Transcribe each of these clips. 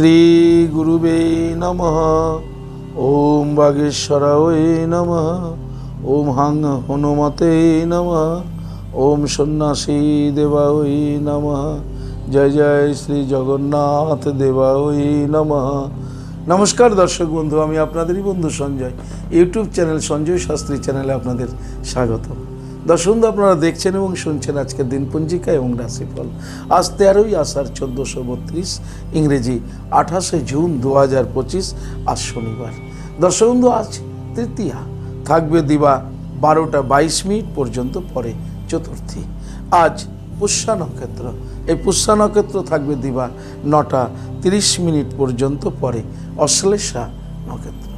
শ্রী গুরুবে নমঃ। ওম বাগেশ্বরায় নমঃ। ওম হাং হনুমতে নমঃ। ওম সন্ন্যাসী দেবায় নমঃ। জয় জয় শ্রী জগন্নাথ দেবায় নমঃ। নমস্কার দর্শক বন্ধু, আমি আপনাদেরই বন্ধু সঞ্জয়। ইউটিউব চ্যানেল সঞ্জয় শাস্ত্রী চ্যানেলে আপনাদের স্বাগত দর্শক আপনারা দেখছেন এবং শুনছেন আজকের দিনপঞ্জিকা এবং রাশিফল। আজ তেরোই আষাঢ় চোদ্দোশো বত্রিশ, ইংরেজি আঠাশে জুন দু হাজার পঁচিশ, আজ শনিবার। দর্শক আজ তৃতীয়া। থাকবে দিবা বারোটা বাইশ মিনিট পর্যন্ত পরে চতুর্থী। আজ পুষ্যা নক্ষত্র। এই পুষ্যা নক্ষত্র থাকবে দিবা নটা তিরিশ মিনিট পর্যন্ত পরে অশ্লেষা নক্ষত্র।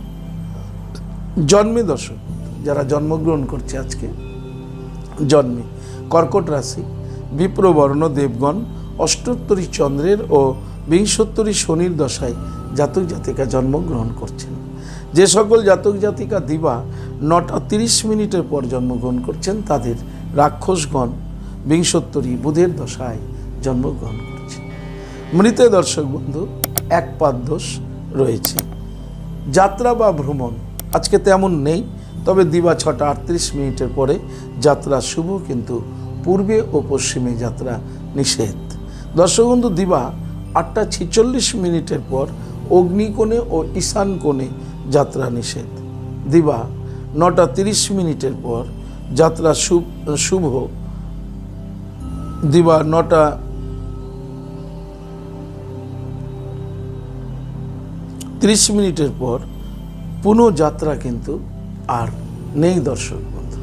জন্মে দর্শক যারা জন্মগ্রহণ করছে আজকে জন্মে। কর্কট রাশি বিপ্রবর্ণ দেবগণ, অষ্টোত্তরী চন্দ্রের ও বিংশোত্তরী শনির দশায় জাতক জাতিকা জন্মগ্রহণ করছেন। যে সকল জাতক জাতিকা দিবা নটা তিরিশ মিনিটের পর জন্মগ্রহণ করছেন, তাদের রাক্ষসগণ বিংশোত্তরী বুধের দশায় জন্মগ্রহণ করছেন। মৃত দর্শক বন্ধু, এক পাদ দোষ রয়েছে। যাত্রা বা ভ্রমণ আজকে তেমন নেই তবে দিবা ছটা আটত্রিশ মিনিটের পরে যাত্রা শুভ, কিন্তু পূর্বে ও পশ্চিমে যাত্রা নিষেধ। দর্শকবন্ধু দিবা আটটা ছিচল্লিশ মিনিটের পর অগ্নিকোণে ও ঈশান কোণে যাত্রা নিষেধ। দিবা নটা তিরিশ মিনিটের পর যাত্রা শুভ শুভ। দিবা নটা ত্রিশ মিনিটের পর পুনঃ যাত্রা কিন্তু আর নেই দর্শক বন্ধু।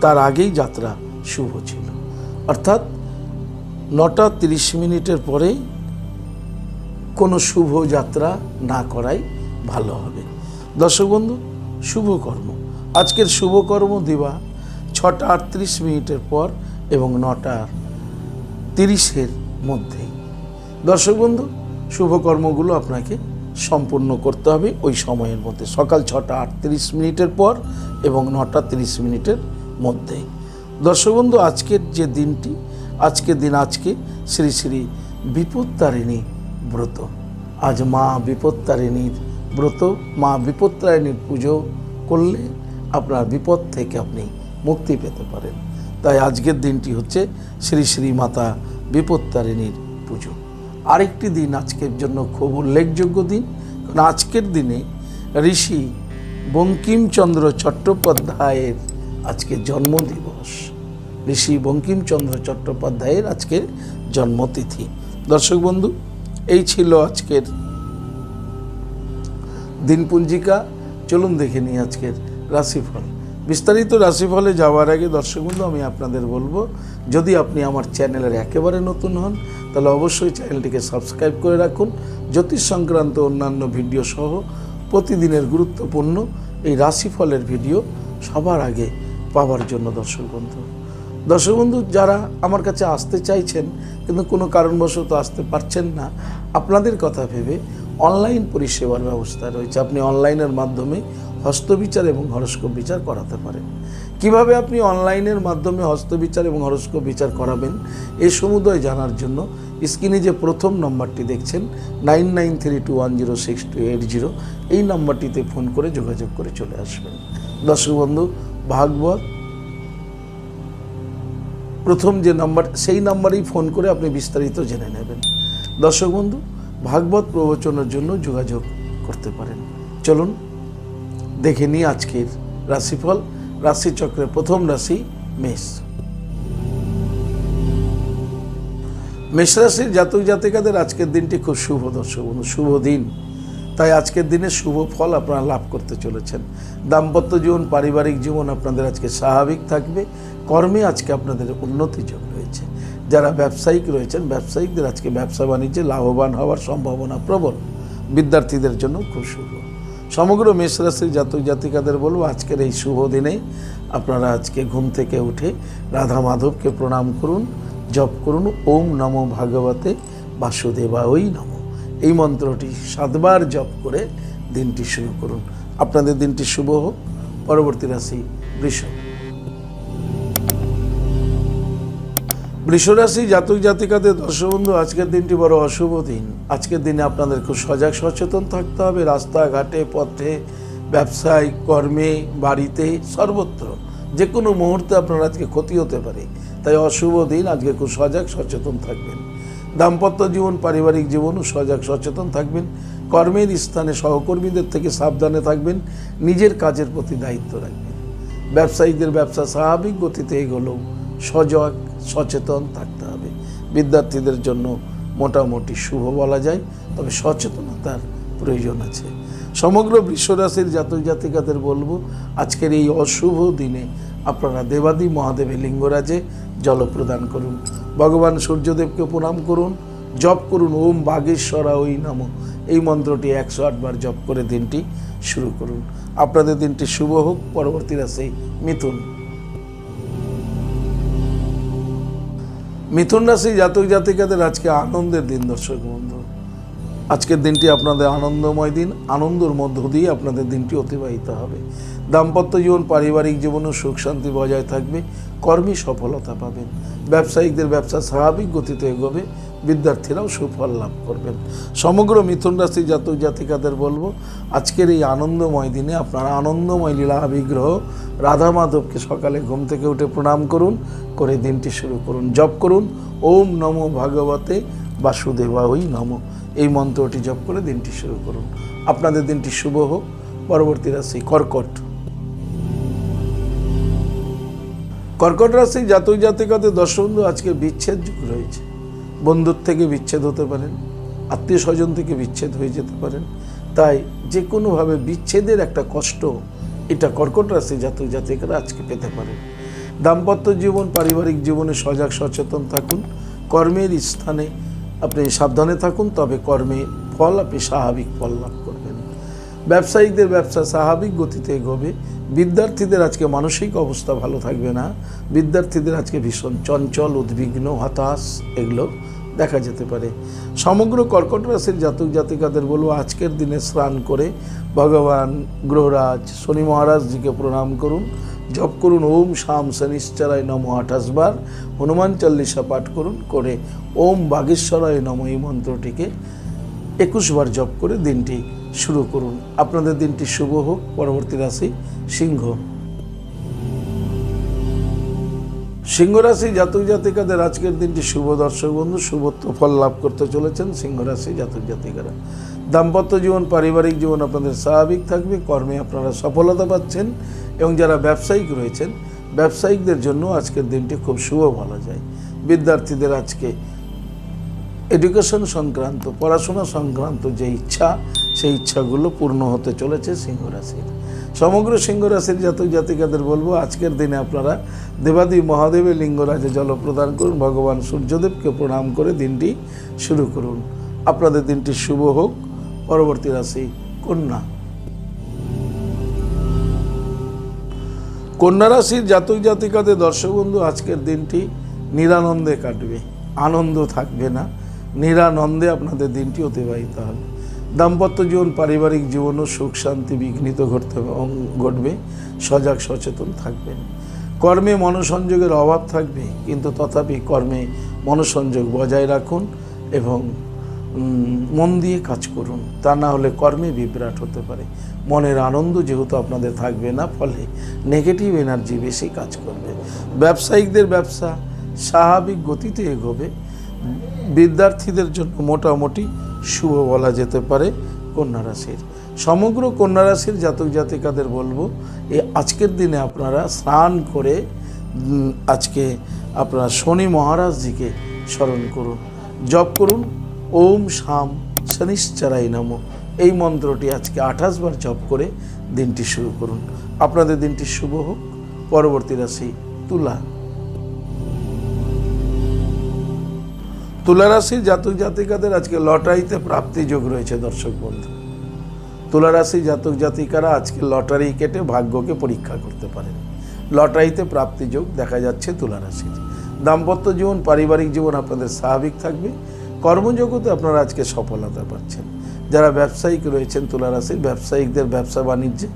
তার আগেই যাত্রা শুভ ছিল। অর্থাৎ নটা তিরিশ মিনিটের পরেই কোনো শুভ যাত্রা না করাই ভালো হবে। দর্শক বন্ধু শুভকর্ম আজকের শুভকর্ম দিবা ছটা আটত্রিশ মিনিটের পর এবং নটা তিরিশের মধ্যেই। দর্শক বন্ধু শুভকর্মগুলো আপনাকে সম্পূর্ণ করতে হবে ওই সময়ের মধ্যে। সকাল ছটা আটত্রিশ মিনিটের পর এবং নটা তিরিশ মিনিটের মধ্যে। দর্শক বন্ধু, আজকের যে দিনটি, আজকের দিন আজকে শ্রী শ্রী বিপত্তারিণী ব্রত। আজ মা বিপত্তারিণীর ব্রত, মা বিপত্তারিণীর পুজো করলে আপনার বিপদ থেকে আপনি মুক্তি পেতে পারেন। তাই আজকের দিনটি হচ্ছে শ্রী শ্রী মাতা বিপত্তারিণীর পুজো। আরেকটি দিন আজকের জন্য খুব উল্লেখযোগ্য দিন, কারণ আজকের দিনে ঋষি বঙ্কিমচন্দ্র চট্টোপাধ্যায়ের আজকে জন্মদিবস। ঋষি বঙ্কিমচন্দ্র চট্টোপাধ্যায়ের আজকে জন্মতিথি। দর্শক বন্ধু, এই ছিল আজকের দিনপুঞ্জিকা। চলুন দেখে নিই আজকের রাশিফল। বিস্তারিত রাশিফলে যাওয়ার আগে দর্শক বন্ধু, আমি আপনাদের বলব, যদি আপনি আমার চ্যানেলের একেবারে নতুন হন তাহলে অবশ্যই চ্যানেলটিকে সাবস্ক্রাইব করে রাখুন। জ্যোতিষ সংক্রান্ত অন্যান্য ভিডিও সহ প্রতিদিনের গুরুত্বপূর্ণ এই রাশিফলের ভিডিও সবার আগে পাওয়ার জন্য দর্শক বন্ধু। দর্শক বন্ধু, যারা আমার কাছে আসতে চাইছেন, কিন্তু কোনো কারণবশত আসতে পারছেন না, আপনাদের কথা ভেবে অনলাইন পরিষেবার ব্যবস্থা রয়েছে। আপনি অনলাইনের মাধ্যমে হস্তবিচার এবং হরস্কোপ বিচার করাতে পারেন। কীভাবে আপনি অনলাইনের মাধ্যমে হস্তবিচার এবং হরস্কোপ বিচার করাবেন, এ সমুদয় জানার জন্য স্ক্রিনে যে প্রথম নম্বরটি দেখছেন, nine nine three two one zero six two eight zero, এই নম্বরটিতে ফোন করে যোগাযোগ করে চলে আসবেন। দর্শক বন্ধু, ভাগবত প্রথম যে নাম্বার, সেই নাম্বারেই ফোন করে আপনি বিস্তারিত জেনে নেবেন। দর্শক বন্ধু ভাগবত প্রবচনের জন্য যোগাযোগ করতে পারেন। চলুন, দেখে নিই আজকের রাশিফল। রাশিচক্রের প্রথম রাশি মেষ। মেষ রাশির জাতক জাতিকাদের আজকের দিনটি খুব শুভ দর্শক শুভ দিন। তাই আজকের দিনে শুভ ফল আপনারা লাভ করতে চলেছেন। দাম্পত্য জীবন, পারিবারিক জীবন আপনাদের আজকে স্বাভাবিক থাকবে। কর্মে আজকে আপনাদের উন্নতি যোগ রয়েছে। যারা ব্যবসায়িক রয়েছেন, ব্যবসায়িকদের আজকে ব্যবসা বাণিজ্যে লাভবান হওয়ার সম্ভাবনা প্রবল। বিদ্যার্থীদের জন্য খুব শুভ। সমগ্র মেষ রাশির জাতক জাতিকাদের বলব, আজকের এই শুভ দিনে আপনারা আজকে ঘুম থেকে উঠে রাধা মাধবকে প্রণাম করুন, জপ করুন, ওম নমো ভাগবতে বাসুদেবা ওই নমো। এই মন্ত্রটি সাতবার জপ করে দিনটি শুরু করুন। আপনাদের দিনটি শুভ হোক। পরবর্তী রাশি বৃষ বৃষরাশি জাতক জাতিকাদের দর্শক বন্ধু আজকের দিনটি বড় অশুভ দিন। আজকের দিনে আপনাদের খুব সজাগ সচেতন থাকতে হবে। রাস্তাঘাটে, পথে, ব্যবসায়, কর্মে, বাড়িতে, সর্বত্র যে কোনো মুহূর্তে আপনার আজকে ক্ষতি হতে পারে। তাই অশুভ দিন, আজকে খুব সজাগ সচেতন থাকবেন। দাম্পত্য জীবন, পারিবারিক জীবনও সজাগ সচেতন থাকবেন। কর্মের স্থানে সহকর্মীদের থেকে সাবধানে থাকবেন। নিজের কাজের প্রতি দায়িত্ব রাখবেন। ব্যবসায়ীদের ব্যবসা স্বাভাবিক গতিতে এগোলেও সজাগ সচেতন থাকতে হবে। বিদ্যার্থীদের জন্য মোটামুটি শুভ বলা যায়, তবে সচেতনতার প্রয়োজন আছে। সমগ্র বিশ্বরাশির জাতক জাতিকাদের বলব, আজকের এই অশুভ দিনে আপনারা দেবাদি মহাদেবের লিঙ্গরাজে জল প্রদান করুন। ভগবান সূর্যদেবকে প্রণাম করুন, জপ করুন, ওম বাগেশ্বরা ওই নাম। এই মন্ত্রটি একশো আটবার জপ করে দিনটি শুরু করুন। আপনাদের দিনটি শুভ হোক, পরবর্তী রাশি মিথুন। মিথুন রাশি জাতক জাতিকাদের আজকে আনন্দের দিন, দর্শক বন্ধু। আজকের দিনটি আপনাদের আনন্দময় দিন, আনন্দর মধ্য দিয়ে আপনাদের দিনটি অতিবাহিত হবে। দাম্পত্য জীবন, পারিবারিক জীবনও সুখ শান্তি বজায় থাকবে, কর্মী সফলতা পাবেন। ব্যবসায়িকদের ব্যবসা স্বাভাবিক গতিতে এগোবে, বিদ্যার্থীরাও সুফল লাভ করবেন। সমগ্র মিথুন রাশি জাতক জাতিকাদের বলব, আজকের এই আনন্দময় দিনে আপনারা আনন্দময় লীলা বিগ্রহ রাধা মাধবকে সকালে ঘুম থেকে উঠে প্রণাম করুন, করে দিনটি শুরু করুন। জপ করুন, ওম নমো ভাগবতে বাসুদেবাহই নম। এই মন্ত্রটি জপ করে দিনটি শুরু করুন। আপনাদের দিনটি শুভ হোক। পরবর্তী রাশি কর্কট। কর্কট রাশি জাতক জাতিকাদের দর্শবন্ধু আজকে বিচ্ছেদ যুগ রয়েছে। বন্ধুর থেকে বিচ্ছেদ হতে পারেন, আত্মীয় স্বজন থেকে বিচ্ছেদ হয়ে যেতে পারেন। তাই যে কোনোভাবে বিচ্ছেদের একটা কষ্ট এটা কর্কট রাশি জাতক জাতিকারা আজকে পেতে পারেন। দাম্পত্য জীবন, পারিবারিক জীবনে সজাগ, সচেতন থাকুন। কর্মের স্থানে আপনি সাবধানে থাকুন, তবে কর্মে ফল, আপনি স্বাভাবিক ফল লাভ করবেন। ব্যবসায়িকদের ব্যবসা স্বাভাবিক গতিতে এগোবে। বিদ্যার্থীদের আজকে মানসিক অবস্থা ভালো থাকবে না। বিদ্যার্থীদের আজকে ভীষণ চঞ্চল, উদ্বিগ্ন, হতাশ এগুলো দেখা যেতে পারে। সমগ্র কর্কট রাশির জাতক জাতিকাদের বলব, আজকের দিনে স্নান করে ভগবান, গ্রহরাজ, শনি মহারাজজিকে প্রণাম করুন, জপ করুন, ওম শাম শনিশ্চরায় নম আঠাশ বার, হনুমান চল্লিশা পাঠ করুন, করে ওম বাগেশ্বরায় নম এই মন্ত্রটিকে একুশ বার জপ করে দিনটি শুরু করুন। আপনাদের দিনটি শুভ হোক। পরবর্তী রাশি সিংহ। সিংহ রাশি জাতক জাতিকাদের আজকের দিনটি শুভ দর্শক বন্ধু, শুভত্ব ফল লাভ করতে চলেছেন সিংহ রাশি জাতক জাতিকারা। দাম্পত্য জীবন, পারিবারিক জীবন আপনাদের স্বাভাবিক থাকবে। কর্মে আপনারা সফলতা পাচ্ছেন এবং যারা ব্যবসায়িক রয়েছেন, ব্যবসায়িকদের জন্য আজকের দিনটি খুব শুভ বলা যায়। বিদ্যার্থীদের আজকে এডুকেশন সংক্রান্ত, পড়াশোনা সংক্রান্ত যে ইচ্ছা, সেই ইচ্ছাগুলো পূর্ণ হতে চলেছে সিংহ রাশির। সমগ্র সিংহ রাশির জাতক জাতিকাদের বলব, আজকের দিনে আপনারা দেবাদি মহাদেবের লিঙ্গরাজে জল প্রদান করুন, ভগবান সূর্যদেবকে প্রণাম করে দিনটি শুরু করুন। আপনাদের দিনটি শুভ হোক। পরবর্তী রাশি কন্যা। কন্যা রাশির জাতক জাতিকাদের দর্শক বন্ধু, আজকের দিনটি নিরানন্দে কাটবে। আনন্দ থাকবে না। নিরানন্দে আপনাদের দিনটি অতিবাহিত হবে। দাম্পত্য জীবন, পারিবারিক জীবনও সুখ শান্তি বিঘ্নিত ঘটতে ঘটবে। সজাগ, সচেতন থাকবেন। কর্মে মনসংযোগের অভাব থাকবে, কিন্তু তথাপি কর্মে মনসংযোগ বজায় রাখুন এবং মন দিয়ে কাজ করুন। তা না হলে কর্মে বিভ্রাট হতে পারে। মনের আনন্দ যেহেতু আপনাদের থাকবে না, ফলে নেগেটিভ এনার্জি বেশি কাজ করবে। ব্যবসায়িকদের ব্যবসা স্বাভাবিক গতিতে এগোবে। বিদ্যার্থীদের জন্য মোটামুটি শুভ বলা যেতে পারে কন্যা রাশির। সমগ্র কন্যা রাশির জাতক জাতিকাদের বলব এই আজকের দিনে আপনারা স্নান করে আজকে আপনারা শনি মহারাজজিকে স্মরণ করুন, জপ করুন, ওম শাম শনিশ্চারাই নম। এই মন্ত্রটি আজকে আঠাশ বার জপ করে দিনটি শুরু করুন। আপনাদের দিনটি শুভ হোক। পরবর্তী রাশি তুলা। তুলা রাশির জাতক জাতিকাদের আজকে লটারিতে প্রাপ্তি যোগ রয়েছে, দর্শক বন্ধু। তুলা রাশি জাতক জাতিকারা আজকে লটারি কেটে ভাগ্যকে পরীক্ষা করতে পারেন। লটারিতে প্রাপ্তি যোগ দেখা যাচ্ছে তুলা রাশির দাম্পত্য জীবন, পারিবারিক জীবন আপনাদের স্বাভাবিক থাকবে। কর্মজগতে আপনারা আজকে সফলতা পাচ্ছেন। যারা ব্যবসায়িক রয়েছেন তুলা রাশির ব্যবসায়িকদের ব্যবসা বাণিজ্যে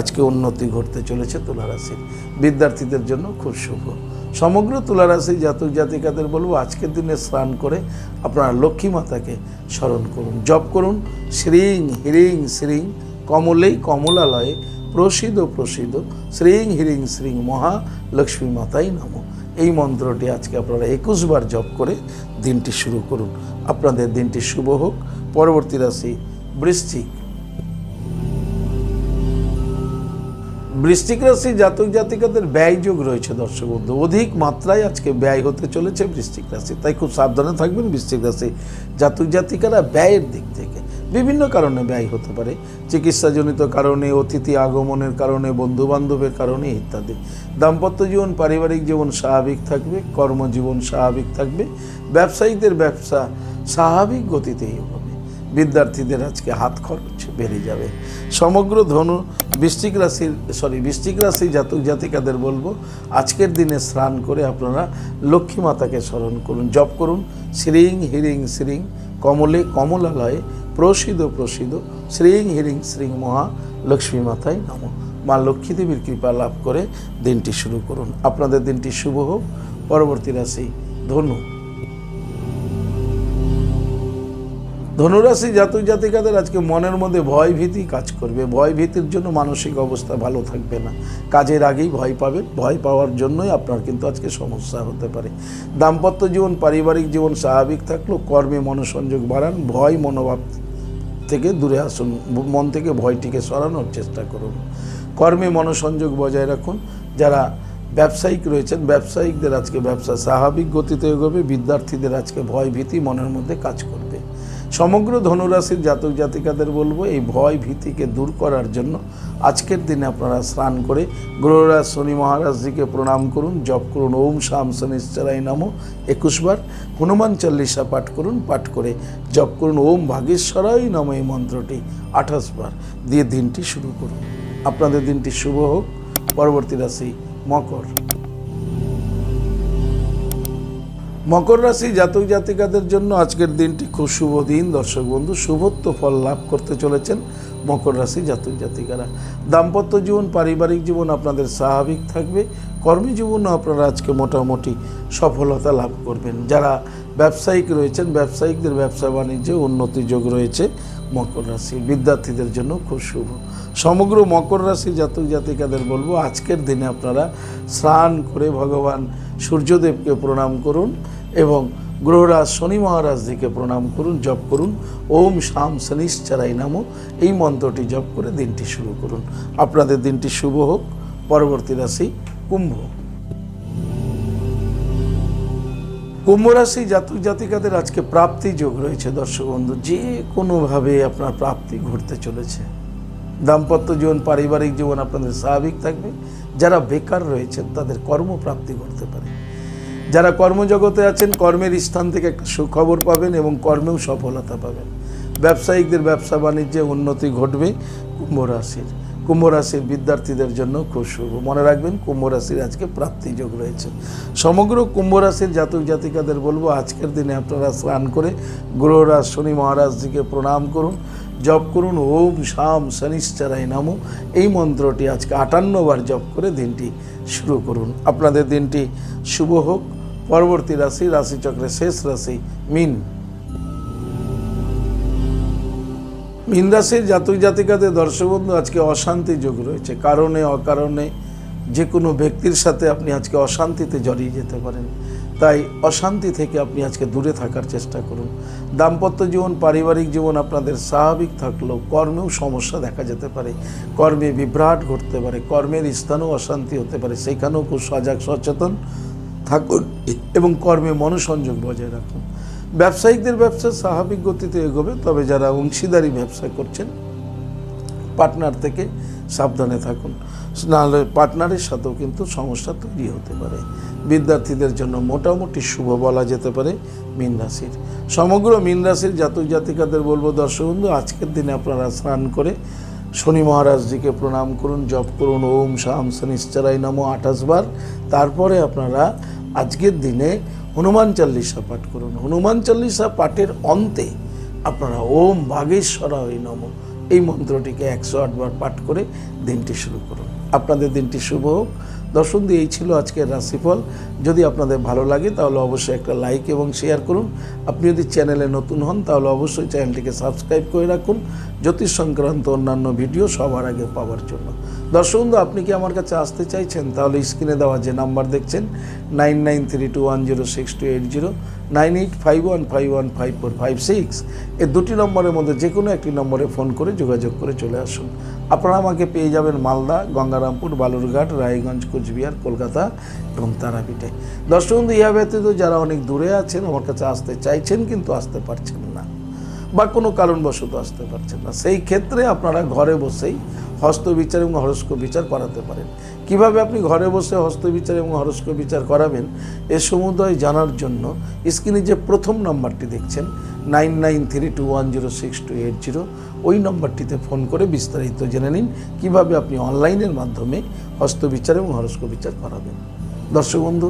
আজকে উন্নতি ঘটতে চলেছে তুলা রাশির বিদ্যার্থীদের জন্য খুব শুভ। সমগ্র তুলারাশি জাতক জাতিকাদের বলব, আজকের দিনে স্নান করে আপনারা লক্ষ্মী মাতাকে স্মরণ করুন, জপ করুন। শ্রীং হিরিং শ্রীং কমলেই কমলালয়ে প্রসিদ্ধ প্রসিদ্ধ। শ্রীং হিরিং শ্রীং মহা লক্ষ্মী মাতাই নম। এই মন্ত্রটি আজকে আপনারা একুশ বার জপ করে দিনটি শুরু করুন। আপনাদের দিনটি শুভ হোক। পরবর্তী রাশি বৃশ্চিক। বৃশ্চিক রাশি জাতক জাতিকাদের ব্যয় যোগ রয়েছে, দর্শক বন্ধু। অধিক মাত্রায় আজকে ব্যয় হতে চলেছে বৃশ্চিক রাশি তাই খুব সাবধানে থাকবেন বৃশ্চিক রাশি জাতক জাতিকারা ব্যয়ের দিক থেকে। বিভিন্ন কারণে ব্যয় হতে পারে। চিকিৎসাজনিত কারণে, অতিথি আগমনের কারণে বন্ধু বান্ধবের কারণে ইত্যাদি। দাম্পত্য জীবন, পারিবারিক জীবন স্বাভাবিক থাকবে, কর্মজীবন স্বাভাবিক থাকবে, ব্যবসায়ীদের ব্যবসা স্বাভাবিক গতিতেই হবে। বিদ্যার্থীদের আজকে হাত খরচ। বেড়ে যাবে। সমগ্র ধনু বৃশ্চিক রাশির সরি বৃশ্চিক রাশি জাতক জাতিকাদের বলব, আজকের দিনে স্নান করে আপনারা লক্ষ্মী মাতাকে স্মরণ করুন, জপ করুন। শ্রীং হিরিং শ্রীং কমলে কমলালয়ে প্রসিদ্ধ প্রসিদ্ধ শ্রীং হিরিং শ্রীং মহা লক্ষ্মী মাতায় নম। মা লক্ষ্মী দেবীর কৃপা লাভ করে দিনটি শুরু করুন। আপনাদের দিনটি শুভ হোক। পরবর্তী রাশি ধনু। ধনুরাশি জাতক জাতিকাদের আজকে মনের মধ্যে ভয় ভীতি কাজ করবে। ভয় ভীতির জন্য মানসিক অবস্থা ভালো থাকবে না। কাজের আগেই ভয় পাবেন। ভয় পাওয়ার জন্যই আপনার কিন্তু আজকে সমস্যা হতে পারে। দাম্পত্য জীবন, পারিবারিক জীবন স্বাভাবিক থাকলেও কর্মে মনোসংযোগ বাড়ান, ভয় মনোভাব থেকে দূরে আসুন, মন থেকে ভয়টিকে সরানোর চেষ্টা করুন। কর্মে মনোসংযোগ বজায় রাখুন। যারা ব্যবসায়িক রয়েছেন, ব্যবসায়িকদের আজকে ব্যবসা স্বাভাবিক গতিতে এগোবে। বিদ্যার্থীদের আজকে ভয় ভীতি মনের মধ্যে কাজ করবে। সমগ্র ধনুরাশির জাতক জাতিকাদের বলব, এই ভয় ভীতিকে দূর করার জন্য আজকের দিনে আপনারা স্নান করে গ্রহরাজ শনি মহারাজজিকে প্রণাম করুন, জপ করুন, ওম শাম শনিশ্চরাই নামো। একুশবার হনুমান চল্লিশা পাঠ করুন, পাঠ করে জপ করুন, ওম ভাগেশ্বরাই নাম এই মন্ত্রটি আঠাশবার দিয়ে দিনটি শুরু করুন। আপনাদের দিনটি শুভ হোক। পরবর্তী রাশি মকর। মকর রাশি জাতক জাতিকাদের জন্য আজকের দিনটি খুব শুভ দিন। দর্শক বন্ধু, শুভত্ব ফল লাভ করতে চলেছেন মকর রাশি জাতক জাতিকারা। দাম্পত্য জীবন, পারিবারিক জীবন আপনাদের স্বাভাবিক থাকবে। কর্মজীবনও আপনারা আজকে মোটামুটি সফলতা লাভ করবেন। যারা ব্যবসায়িক রয়েছেন, ব্যবসায়িকদের ব্যবসা বাণিজ্যে উন্নতি যোগ রয়েছে মকর রাশি। বিদ্যার্থীদের জন্য খুব শুভ। সমগ্র মকর রাশি জাতক জাতিকাদের বলব, আজকের দিনে আপনারা স্নান করে ভগবান সূর্যদেবকে প্রণাম করুন এবং গ্রহরাজ শনি মহারাজজিকে প্রণাম করুন, জপ করুন। ওম শাম শনিশ্চরাই নামো। এই মন্ত্রটি জপ করে দিনটি শুরু করুন। আপনাদের দিনটি শুভ হোক। পরবর্তী রাশি কুম্ভ। কুম্ভ রাশি জাতক জাতিকাদের আজকে প্রাপ্তি যোগ রয়েছে দর্শক বন্ধু। যে কোনোভাবে আপনার প্রাপ্তি ঘটতে চলেছে। দাম্পত্য জীবন, পারিবারিক জীবন আপনাদের স্বাভাবিক থাকবে। যারা বেকার রয়েছেন তাদের কর্মপ্রাপ্তি ঘটতে পারে। যারা কর্মজগতে আছেন, কর্মের স্থান থেকে সুখবর পাবেন এবং কর্মেও সফলতা পাবেন। ব্যবসায়িকদের ব্যবসা বাণিজ্যে উন্নতি ঘটবে কুম্ভ রাশির। কুম্ভ রাশির বিদ্যার্থীদের জন্য খুব শুভ। মনে রাখবেন, কুম্ভ রাশির আজকে প্রাপ্তি যোগ রয়েছে। সমগ্র কুম্ভ রাশির জাতক জাতিকাদের বলব, আজকের দিনে আপনারা স্নান করে গ্রহরাজ শনি মহারাজজিকে প্রণাম করুন। জপ করুন। ওম শাম শনিশ্চরাই নামো। এই মন্ত্রটি আজকে আটান্ন বার জপ করে দিনটি শুরু করুন। আপনাদের দিনটি শুভ হোক। পরবর্তী রাশি রাশিচক্রের শেষ রাশি, মিন। মিন রাশির জাতক জাতিকাদের দর্শকবন্ধু আজকে অশান্তি যোগ রয়েছে। কারণে, অকারণে যে কোনো ব্যক্তির সাথে আপনি আজকে অশান্তিতে জড়িয়ে যেতে পারেন। তাই অশান্তি থেকে আপনি আজকে দূরে থাকার চেষ্টা করুন। দাম্পত্য জীবন, পারিবারিক জীবন আপনাদের স্বাভাবিক থাকলেও কর্মেও সমস্যা দেখা যেতে পারে। কর্মে বিভ্রাট ঘটতে পারে, কর্মের স্থানেও অশান্তি হতে পারে। সেখানেও খুব সজাগ, সচেতন থাকুন এবং কর্মে মনোসংযোগ বজায় রাখুন। ব্যবসায়িকদের ব্যবসা স্বাভাবিক গতিতে এগোবে, তবে যারা অংশীদারি ব্যবসা করছেন পার্টনার থেকে সাবধানে থাকুন। নাহলে পার্টনারের সাথেও কিন্তু সমস্যা তৈরি হতে পারে। বিদ্যার্থীদের জন্য মোটামুটি শুভ বলা যেতে পারে মীন রাশির। সমগ্র মীন রাশির জাতক জাতিকাদের বলব, দর্শক বন্ধু, আজকের দিনে আপনারা স্নান করে শনি মহারাজজিকে প্রণাম করুন, জপ করুন, ওম শাম শনিশ্চরাই নম আঠাশ বার। তারপরে আপনারা আজকের দিনে হনুমান চল্লিশা পাঠ করুন। হনুমান চল্লিশা পাঠের অন্তে আপনারা ওম বাগেশ্বরায় নম। এই মন্ত্রটিকে একশো আটবার পাঠ করে দিনটি শুরু করুন। আপনাদের দিনটি শুভ হোক। দর্শন দিয়ে এই ছিল আজকের রাশিফল। যদি আপনাদের ভালো লাগে, তাহলে অবশ্যই একটা লাইক এবং শেয়ার করুন। আপনি যদি চ্যানেলে নতুন হন, তাহলে অবশ্যই চ্যানেলটিকে সাবস্ক্রাইব করে রাখুন। জ্যোতিষ সংক্রান্ত অন্যান্য ভিডিও সবার আগে পাওয়ার জন্য। দর্শক বন্ধু, আপনি কি আমার কাছে আসতে চাইছেন? তাহলে স্ক্রিনে দেওয়া যে নাম্বার দেখছেন nine nine three two one zero six two eight zero nine eight five one five one five four five six এই দুটি নম্বরের মধ্যে যে কোনো একটি নম্বরে ফোন করে যোগাযোগ করে চলে আসুন। আপনারা আমাকে পেয়ে যাবেন মালদা, গঙ্গারামপুর, বালুরঘাট, রায়গঞ্জ, কোচবিহার, কলকাতা এবং তারাপীঠে। দর্শক বন্ধু, ইহা ব্যতীত যারা অনেক দূরে আছেন, আমার কাছে আসতে চাইছেন কিন্তু আসতে পারছেন না। বা কোনো কারণবশত আসতে পারছেন না। সেই ক্ষেত্রে আপনারা ঘরে বসেই হস্তবিচার এবং হরস্ক বিচার করাতে পারেন। কীভাবে আপনি ঘরে বসে হস্তবিচার এবং হরস্ক বিচার করাবেন, এ সমুদয় জানার জন্য স্ক্রিনে যে প্রথম নাম্বারটি দেখছেন, nine nine three two one zero six two eight zero, ওই নম্বরটিতে ফোন করে বিস্তারিত জেনে নিন, কীভাবে আপনি অনলাইনের মাধ্যমে হস্তবিচার এবং হরস্ক বিচার করাবেন। দর্শক বন্ধু,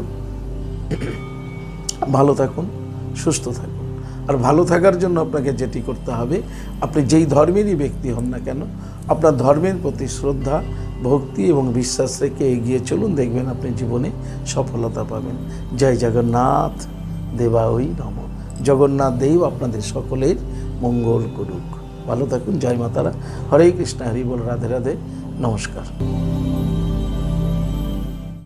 ভালো থাকুন, সুস্থ থাকুন। আর ভালো থাকার জন্য আপনাকে যেটি করতে হবে, আপনি যেই ধর্মেরই ব্যক্তি হন না কেন, আপনার ধর্মের প্রতি শ্রদ্ধা, ভক্তি এবং বিশ্বাস রেখে এগিয়ে চলুন, দেখবেন আপনি জীবনে সফলতা পাবেন। জয় জগন্নাথ দেবা ওই নম। জগন্নাথ দেব আপনাদের সকলের মঙ্গল করুক। ভালো থাকুন, জয় মাতারা। হরে কৃষ্ণ, হরি বল, রাধে রাধে। নমস্কার।